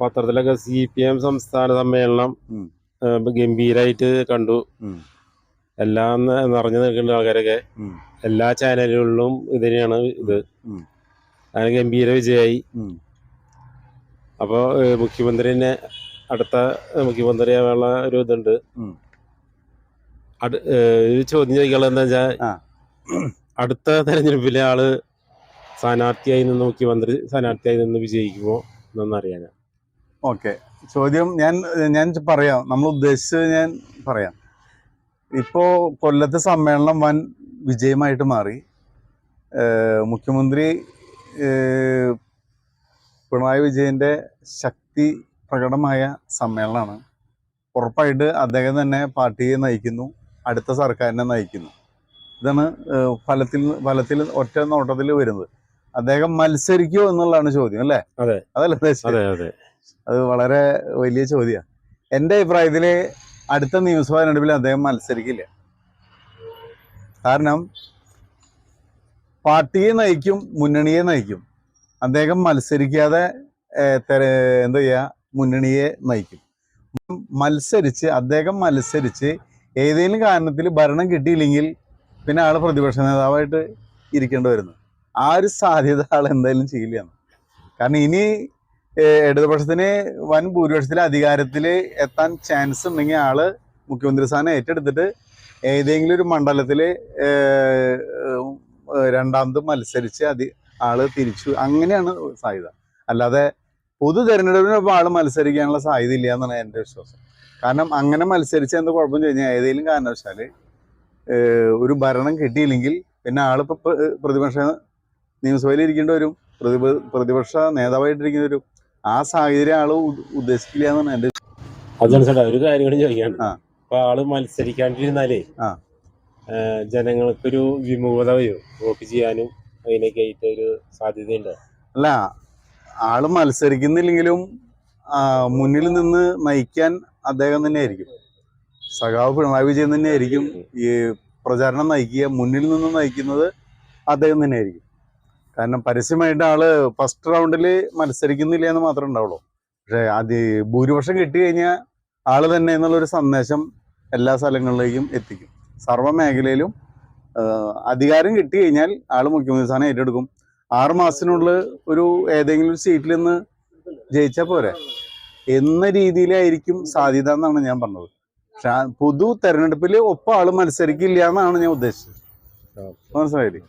പത്രത്തിലൊക്കെ C P M സംസ്ഥാന സമ്മേളനം ഗംഭീരായിട്ട് കണ്ടു. എല്ലാം നിറഞ്ഞു നിൽക്കുന്ന ആൾക്കാരൊക്കെ എല്ലാ ചാനലുകളിലും ഇതിനെയാണ് ഇത്. അങ്ങനെ ഗംഭീര വിജയായി. അപ്പോൾ മുഖ്യമന്ത്രി തന്നെ അടുത്ത മുഖ്യമന്ത്രി മുഖ്യമന്ത്രിയാവാനുള്ള ഒരു ഇതുണ്ട്. ഒരു ചോദ്യം ചോദിക്കാനുള്ളത് എന്താ വെച്ചാൽ അടുത്ത തെരഞ്ഞെടുപ്പിലെ ആൾ സ്ഥാനാർത്ഥിയായി നിന്ന് മുഖ്യമന്ത്രി സ്ഥാനാർത്ഥിയായി നിന്ന് വിജയിക്കുമോ എന്നറിയാനാ ഓക്കെ. ചോദ്യം ഞാൻ ഞാൻ പറയാം. നമ്മൾ ഉദ്ദേശിച്ചത് ഞാൻ പറയാം. ഇപ്പോൾ കൊല്ലത്തെ സമ്മേളനം വൻ വിജയമായിട്ട് മാറി. മുഖ്യമന്ത്രി പിണറായി വിജയന്റെ ശക്തി പ്രകടമായ സമ്മേളനമാണ്. ഉറപ്പായിട്ട് അദ്ദേഹം തന്നെ പാർട്ടിയെ നയിക്കുന്നു അടുത്ത സർക്കാരിനെ നയിക്കുന്നു. ഇതാണ് ഫലത്തിൽ ഫലത്തിൽ ഒറ്റ നോട്ടത്തിൽ വരുന്നത്. അദ്ദേഹം മത്സരിക്കോ എന്നുള്ളതാണ് ചോദ്യം അല്ലേ? അതെ. അതല്ല അതെ അതെ. അത് വളരെ വലിയ ചോദ്യമാണ് എന്റെ അഭിപ്രായത്തിൽ അടുത്ത നിയമസഭാ തെരഞ്ഞെടുപ്പിൽ അദ്ദേഹം മത്സരിക്കില്ല. കാരണം പാർട്ടിയെ നയിക്കും മുന്നണിയെ നയിക്കും. അദ്ദേഹം മത്സരിക്കാതെ എന്താ ചെയ്യുക മുന്നണിയെ നയിക്കും. മത്സരിച്ച് അദ്ദേഹം മത്സരിച്ച് ഏതെങ്കിലും കാരണത്തിൽ ഭരണം കിട്ടിയില്ലെങ്കിൽ പിന്നെ ആൾ പ്രതിപക്ഷ നേതാവായിട്ട് ഇരിക്കേണ്ടി വരുന്നു. ആ ഒരു സാധ്യത ആൾ എന്തായാലും ചെയ്യില്ല കാരണം ഇനി ഇടതുപക്ഷത്തിന് വൻ ഭൂരിപക്ഷത്തിൽ അധികാരത്തിൽ എത്താൻ ചാൻസ് ഉണ്ടെങ്കിൽ ആൾ മുഖ്യമന്ത്രി സ്ഥാനം ഏറ്റെടുത്തിട്ട് ഏതെങ്കിലും ഒരു മണ്ഡലത്തിൽ രണ്ടാമത് മത്സരിച്ച് അതി ആൾ തിരിച്ചു. അങ്ങനെയാണ് സാധ്യത. അല്ലാതെ പൊതു തെരഞ്ഞെടുപ്പിനൊപ്പം ആൾ മത്സരിക്കാനുള്ള സാധ്യത ഇല്ല എന്നാണ് എന്റെ വിശ്വാസം. കാരണം അങ്ങനെ മത്സരിച്ച് എന്താ കുഴപ്പം കഴിഞ്ഞാൽ ഏതെങ്കിലും കാരണവശാൽ ഒരു ഭരണം കിട്ടിയില്ലെങ്കിൽ പിന്നെ ആളിപ്പോ പ്ര- പ്രതിപക്ഷ നിയമസഭയിൽ ഇരിക്കേണ്ട ഒരു പ്രതിപ പ്രതിപക്ഷ നേതാവായിട്ടിരിക്കുന്ന ഒരു ആ സാഹചര്യം ആൾ ഉദ്ദേശിക്കില്ല എന്നാണ് എന്റെ അത് ചേട്ടാ ഒരു കാര്യം കൂടി ചോദിക്കാണ്. അപ്പൊ ആൾ മത്സരിക്കാണ്ടിരുന്നാലേ ജനങ്ങൾക്കൊരു വിമുഖത വരും. വോട്ട് ചെയ്യാനും അതിനൊക്കെ ആയിട്ട് ഒരു സാധ്യതയുണ്ട്. അല്ല ആൾ മത്സരിക്കുന്നില്ലെങ്കിലും മുന്നിൽ നിന്ന് നയിക്കാൻ അദ്ദേഹം തന്നെ ആയിരിക്കും സഖാവ് പിണറായി വിജയൻ തന്നെ ആയിരിക്കും ഈ പ്രചാരണം നയിക്കുക. മുന്നിൽ നിന്ന് നയിക്കുന്നത് അദ്ദേഹം തന്നെ ആയിരിക്കും കാരണം പരസ്യമായിട്ട് ആൾ ഫസ്റ്റ് റൗണ്ടിൽ മത്സരിക്കുന്നില്ല എന്ന് മാത്രമേ ഉണ്ടാവുള്ളൂ. പക്ഷെ അത് ഭൂരിപക്ഷം കിട്ടി കഴിഞ്ഞാൽ ആൾ തന്നെ എന്നുള്ളൊരു സന്ദേശം എല്ലാ സ്ഥലങ്ങളിലേക്കും എത്തിക്കും. സർവ മേഖലയിലും അധികാരം കിട്ടി കഴിഞ്ഞാൽ ആൾ മുഖ്യമന്ത്രി സ്ഥാനം ഏറ്റെടുക്കും. ആറ് മാസത്തിനുള്ളിൽ ഒരു ഏതെങ്കിലും ഒരു സീറ്റിൽ നിന്ന് ജയിച്ചാൽ പോരെ. എന്ന രീതിയിലായിരിക്കും സാധ്യത എന്നാണ് ഞാൻ പറഞ്ഞത്. പക്ഷെ പൊതു തെരഞ്ഞെടുപ്പിൽ ഒപ്പം ആൾ മത്സരിക്കില്ല എന്നാണ് ഞാൻ ഉദ്ദേശിച്ചത്. മനസ്സിലായില്ലേ?